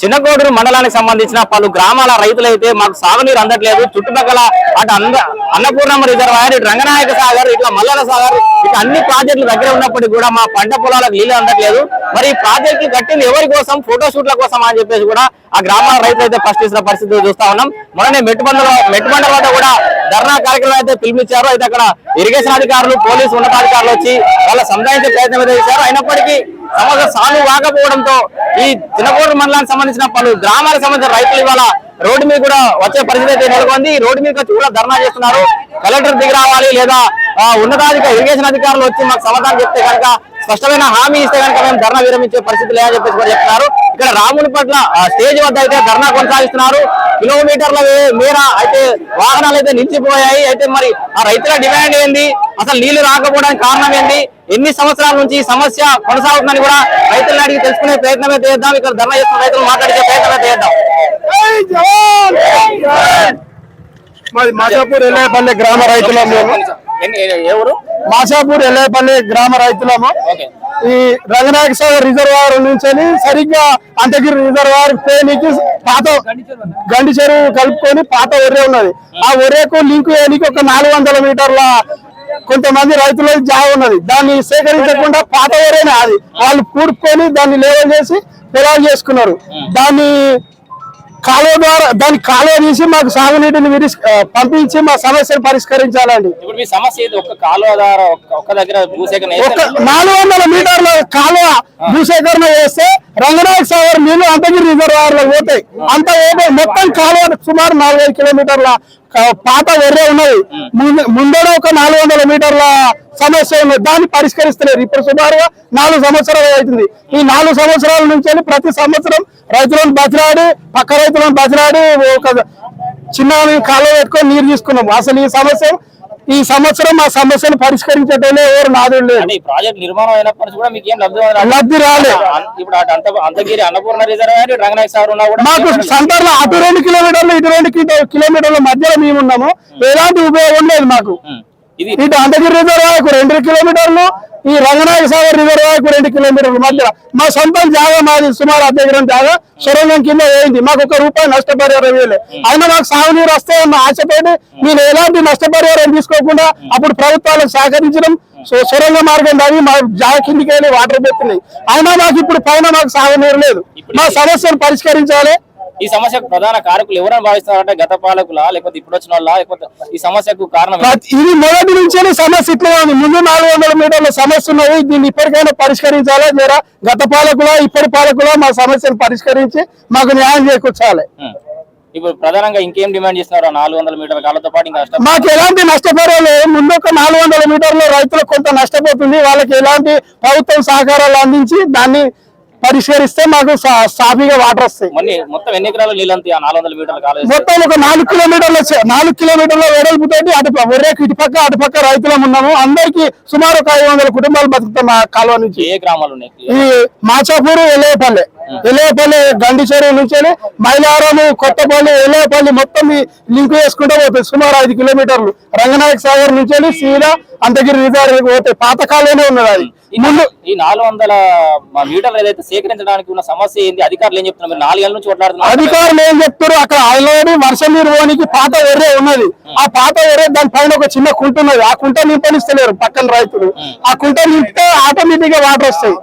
చిన్నకోడూరు మండలానికి సంబంధించిన పలు గ్రామాల రైతులైతే మాకు సాగునీరు అందట్లేదు. చుట్టుపక్కల అటు అంద అన్నపూర్ణమ్మ రిజర్వాయర్ ఇటు రంగనాయక సాగర్ ఇట్లా మల్లన సాగర్ ఇట్లా అన్ని ప్రాజెక్టులు దగ్గర ఉన్నప్పటికీ కూడా మా పంట పొలాలకు నీళ్ళు అందట్లేదు. మరి ఈ ప్రాజెక్టులు కట్టింది ఎవరి కోసం? ఫోటోషూట్ల కోసం అని చెప్పేసి కూడా ఆ గ్రామాల రైతులు అయితే ప్రశ్నిస్తున్న పరిస్థితి చూస్తా ఉన్నాం. మొన్ననే మెట్టుబండలో మెట్టుబండల వద్ద కూడా ధర్నా కార్యక్రమం అయితే పిలిపించారు. అయితే అక్కడ ఇరిగేషన్ అధికారులు పోలీసు ఉన్నతాధికారులు వచ్చి వాళ్ళ సంధానించే ప్రయత్నం అయితే చేశారు. అయినప్పటికీ సమస్య సాల్వ్ కాకపోవడంతో ఈ చిన్నకోడు మండలానికి సంబంధించిన పలు గ్రామాలకు సంబంధించిన రైతులు ఇవాళ రోడ్డు మీద కూడా వచ్చే పరిస్థితి అయితే నెలకొంది. ఈ రోడ్డు మీద వచ్చి కూడా ధర్నా చేస్తున్నారు. కలెక్టర్ దిగి రావాలి లేదా ఉన్నతాధిక ఇరిగేషన్ అధికారులు వచ్చి మాకు సమాధానం చెప్తే కనుక స్పష్టమైన హామీ ఇస్తే కనుక మేము ధర్నా విరమించే పరిస్థితి లేదని చెప్పేసి కూడా చెప్తున్నారు. ఇక్కడ రాముని పట్ల ఆ, స్టేజ్ వద్ద అయితే ధర్నా కొనసాగిస్తున్నారు. కిలోమీటర్ల మేర అయితే వాహనాలు అయితే నిలిచిపోయాయి. అయితే మరి ఆ రైతుల డిమాండ్ ఏంది? అసలు నీళ్ళు రాకపోవడానికి కారణం ఏంది? ఎన్ని సంవత్సరాల నుంచి ఈ సమస్య కొనసాగుతుందని కూడా రైతులను అడిగి తెలుసుకునే ప్రయత్నం అయితే చేద్దాం. ఇక్కడ ధర్నా చేస్తున్న రైతులు మాట్లాడే ప్రయత్నం అయితే చేద్దాం. మాది ఎల్లేపల్లి గ్రామ మేము ఏ- ఎవరు మాచాపూర్ ఎల్లేపల్లి గ్రామ రైతులము. ఈ రంగనాయక సాగర్ రిజర్వాయర్ నుంచి సరిగ్గా అంతగిరి రిజర్వాయర్ పేనికి పాత గండి చెరువు కలుపుకొని పాత ఒర్రె ఉన్నది. ఆ ఒర్రెకు లింక్ వేయడానికి ఒక నాలుగు వందల మీటర్ల కొంతమంది రైతుల జాగ ఉన్నది. దాన్ని సేకరించకుండా పాత ఒరేనే అది. వాళ్ళు కూడుకొని దాన్ని లేవల్ చేసి పొలాలు చేసుకున్నారు. దాన్ని కాలువ ద్వారా దాన్ని కాలువ తీసి మాకు సాగునీటిని పంపించి మా సమస్యను పరిష్కరించాలండి ఇప్పుడు మీ సమస్య ఒక్క కాలువ ద్వారా ఒక్క- దగ్గర భూసేకరణ. నాలుగు వందల మీటర్ల కాలువ భూసేకరణ చేస్తే రంగనాయక సాగర్ నీళ్ళు అంతగిరి రిజర్వాయర్లో పోతాయి అంత మొత్తం కాలువ సుమారు నాలుగైదు కిలోమీటర్ల పాత వెర్రే ఉన్నది. ముందు- ముందర ఒక నాలుగు వందల మీటర్ల సమస్య ఉన్నది దాన్ని పరిష్కరిస్తలేరు. ఇప్పుడు సుమారుగా నాలుగు సంవత్సరాలు అవుతుంది. ఈ నాలుగు సంవత్సరాల నుంచి ప్రతి సంవత్సరం రైతులను బతిలాడి పక్క రైతులను బతిలాడి ఒక చిన్న కాలువ పెట్టుకొని నీరు తీసుకున్నాం అసలు ఈ సమస్య ఈ సంవత్సరం ఆ సమస్యను పరిష్కరించేటోళ్ళే ఎవరు నాదు లేదు ప్రాజెక్ట్ నిర్మాణం అయినప్పటి నుంచి కూడా మీకు ఏం లబ్ధి. లబ్ధి రాలే. ఇప్పుడు అంతగిరి అన్నపూర్ణ రిజర్వాయర్ రంగనాయక సాగర్ ఉన్నా కూడా మాకు సెంటర్లో అటు రెండు కిలోమీటర్లు ఇటు రెండు కిలో- కిలోమీటర్ల మధ్యలో మేము ఉన్నాము. ఎలాంటి ఉపయోగం లేదు మాకు. ఇది ఇటు అంతగిరి రిజర్వాయర్కు రెండు కిలోమీటర్లు ఈ రంగనాయక సాగర్ రిజర్వాయర్కు రెండు కిలోమీటర్ల మధ్య మా సొంతం జాగా మాది సుమారు అర్ధగిరం జాగా. సొరంగం కింద వేయింది. మాకు ఒక రూపాయి నష్టపరిహారం వేయలే అయినా మాకు సాగునీరు వస్తే అన్న ఆశతోటి నేను ఎలాంటి నష్టపరిహారం తీసుకోకుండా అప్పుడు ప్రభుత్వాలకు సహకరించడం సో సొరంగ మార్గం దాని మా జాగా కిందికి వెళ్ళి వాటర్ పెడుతున్నాయి అయినా మాకు ఇప్పుడు పైన మాకు సాగునీరు లేదు. మా సమస్యను పరిష్కరించాలి. ఈ సమస్యకు ప్రధాన కారకులు ఎవరైనా భావిస్తున్నారంటే గత పాలకులా లేకపోతే ఇప్పుడు వచ్చిన వాళ్ళ లేకపోతే ఈ సమస్యకు కారణం ఇది మొదటి నుంచే సమస్య ఇట్లా ఉంది. ముందు నాలుగు వందల మీటర్ల సమస్య ఉన్నది. దీన్ని ఇప్పటికైనా పరిష్కరించాలి జర గత పాలకుల ఇప్పటి పాలకుల మా సమస్యను పరిష్కరించి మాకు న్యాయం చేకూర్చాలి. ఇప్పుడు ప్రధానంగా ఇంకేం డిమాండ్ చేస్తున్నారు? నాలుగు వందల మీటర్ల కాలంతో పాటు ఇంకా మాకు ఎలాంటి నష్టపరిహారం లేదు ముందు ఒక నాలుగు వందల మీటర్ల రైతులకు కొంత నష్టపోతుంది. వాళ్ళకి ఎలాంటి ప్రభుత్వం సహకారాలు అందించి దాన్ని పరిష్కరిస్తే మాకు సాఫీగా వాటర్ వస్తాయి. మొత్తం ఒక నాలుగు కిలోమీటర్ల నాలుగు కిలోమీటర్ల వెడల్పుతోటి అటు ఒరేకు ఇటుపక్క అటుపక్క రైతులం ఉన్నాము. అందరికి సుమారు ఒక ఐదు వందల కుటుంబాలు బతుకుతాం ఆ కాలువ నుంచి. ఏ గ్రామాలు ఉన్నాయి? ఈ మాచాపూరు ఎల్లయ్యపల్లి ఎల్లయ్యపల్లి గండి చెరువు నుంచి మైలారం కొత్తపల్లి ఎల్లయ్యపల్లి మొత్తం లింక్ చేసుకుంటూ పోతాయి. సుమారు ఐదు కిలోమీటర్లు. రంగనాయక సాగర్ నుంచి సీదా అంతగిరి రిజర్వ్ పోతాయి. పాత కాలంలోనే ఉన్నది అది. ఈ నాలుగు వందల మీటర్లు ఏదైతే సేకరించడానికి ఉన్న సమస్య ఏంది? అధికారులు ఏం చెప్తున్నారు? మీరు నాలుగేళ్ళ నుంచి కొట్లాడుతున్నారు అధికారులు ఏం చెప్తారు అక్కడ ఆల్రెడీ వర్షం నీరు పోనీకి పాత ఎర్రే ఉన్నది. ఆ పాత ఎర్రే దాని పైన ఒక చిన్న కుంట ఉన్నది. ఆ కుంట నింపనిస్తలేరు పక్కన రైతులు. ఆ కుంట నింపితే ఆటోమేటిక్గా వాటర్ వస్తాయి.